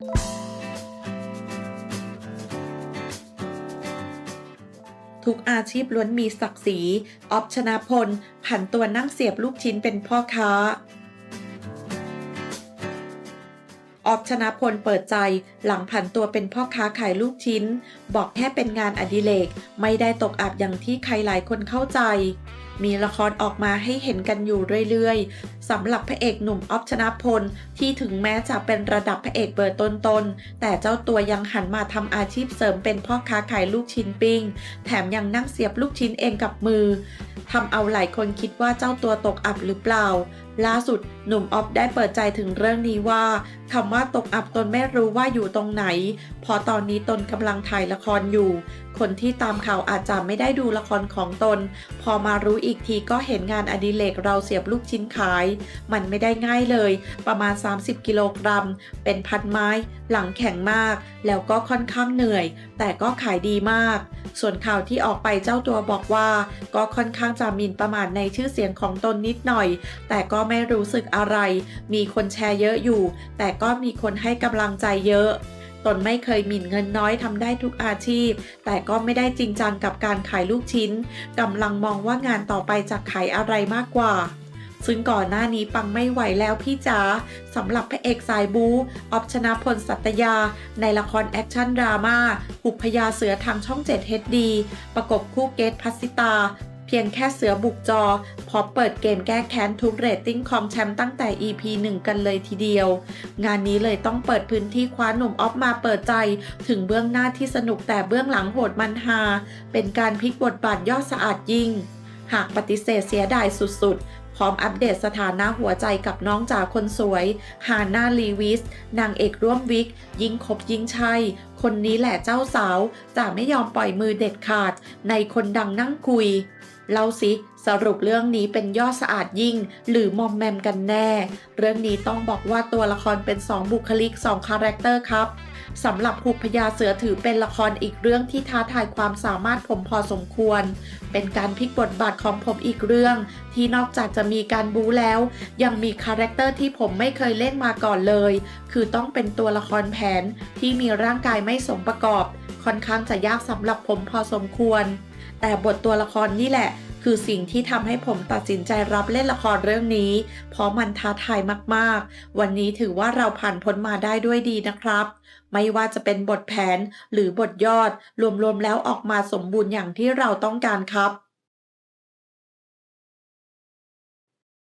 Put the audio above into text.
ทุกอาชีพล้วนมีศักดิ์ศรีออฟชนะพล ผันตัวนั่งเสียบลูกชิ้นเป็นพ่อค้าออฟชนะพลเปิดใจหลังผันตัวเป็นพ่อค้าขายลูกชิ้น บอกแค่เป็นงานอดิเรกไม่ได้ตกอับอย่างที่ใครหลายคนเข้าใจ มีละครออกมาให้เห็นกันอยู่เรื่อยสำหรับพระเอกหนุ่มออฟชนะพล ที่ถึงแม้จะเป็นระดับพระเอกเบอร์ต้นๆ แต่เจ้าตัวยังหันมาทำอาชีพเสริมเป็นพ่อค้าขายลูกชิ้นปิ้ง แถมยังนั่งเสียบลูกชิ้นเองกับมือทำเอาหลายคนคิดว่าเจ้าตัวตกอับหรือเปล่า ล่าสุดหนุ่มออฟได้เปิดใจถึงเรื่องนี้ว่าคำว่าตกอับตนไม่รู้ว่าอยู่ตรงไหนเพราะตอนนี้ตนกำลังถ่ายละครอยู่ คนที่ตามข่าวอาจจะไม่ได้ดูละครของตน พอมารู้อีกทีก็เห็นงานอดิเรกเราเสียบลูกชิ้นขายมันไม่ได้ง่ายเลย ประมาณ 30 กิโลกรัม เป็นพันไม้ หลังแข็งมาก แล้วก็ค่อนข้างเหนื่อย แต่ก็ขายดีมาก ส่วนข่าวที่ออกไปเจ้าตัวบอกว่า ก็ค่อนข้างจะมินประมาทในชื่อเสียงของตนนิดหน่อย แต่ก็ไม่รู้สึกอะไร มีคนแชร์เยอะอยู่ แต่ก็มีคนให้กำลังใจเยอะตนไม่เคยหมิ่นเงินน้อยทำได้ทุกอาชีพ แต่ก็ไม่ได้จริงจังกับการขายลูกชิ้นกำลังมองว่างานต่อไปจะขายอะไรมากกว่า ซึ่งก่อนหน้านี้ปังไม่ไหวแล้วพี่จ๋าสำหรับพระเอกสายบูออฟชนะพลสัตยา ในละครแอคชั่นดราม่าหุบพญาเสือทางช่อง 7 HD ประกบคู่เกตพัสสิตาเพียงแค่เสือบุกจอ พอเปิดเกมแก้แค้นทุกเรตติ้งคอมแชมป์ตั้งแต่ EP 1 กันเลยทีเดียว งานนี้เลยต้องเปิดพื้นที่คว้าหนุ่มออฟมาเปิดใจ ถึงเบื้องหน้าที่สนุกแต่เบื้องหลังโหดมันฮา เป็นการพลิกบทบาทยอดสะอาดยิ่ง หากปฏิเสธเสียดายสุดๆ ร้อมอัปเดตสถานะหัวใจกับน้องจ๋าคนสวยฮาน่าลีวิส นางเอกร่วมวิก ยิ่งคบยิ่งใช่คนนี้แหละเจ้าสาวจะไม่ยอมปล่อยมือเด็ดขาด ในคนดังนั่งคุยเล่าสิสรุปเรื่องนี้เป็นยอดสะอาดยิ่ง หรือมอมแมมกันแน่ เรื่องนี้ต้องบอกว่าตัวละครเป็น 2 บุคลิก 2 คาแรคเตอร์ครับ สำหรับหุบพญาเสือถือเป็นละครอีกเรื่องที่ท้าทายความสามารถผมพอสมควร เป็นการพลิกบทบาทของผมอีกเรื่อง ที่นอกจากจะมีการบู๊แล้ว ยังมีคาแรคเตอร์ที่ผมไม่เคยเล่นมาก่อนเลย คือต้องเป็นตัวละครแผนที่มีร่างกายไม่สมประกอบ ค่อนข้างจะยากสำหรับผมพอสมควร แต่บทตัวละครนี่แหละ คือสิ่งที่ทำให้ผมตัดสินใจรับเล่นละครเรื่องนี้ เพราะมันท้าทายมากๆ วันนี้ถือว่าเราผ่านพ้นมาได้ด้วยดีนะครับ ไม่ว่าจะเป็นบทแผนหรือบทยอดรวมๆแล้วออกมาสมบูรณ์อย่างที่เราต้องการครับ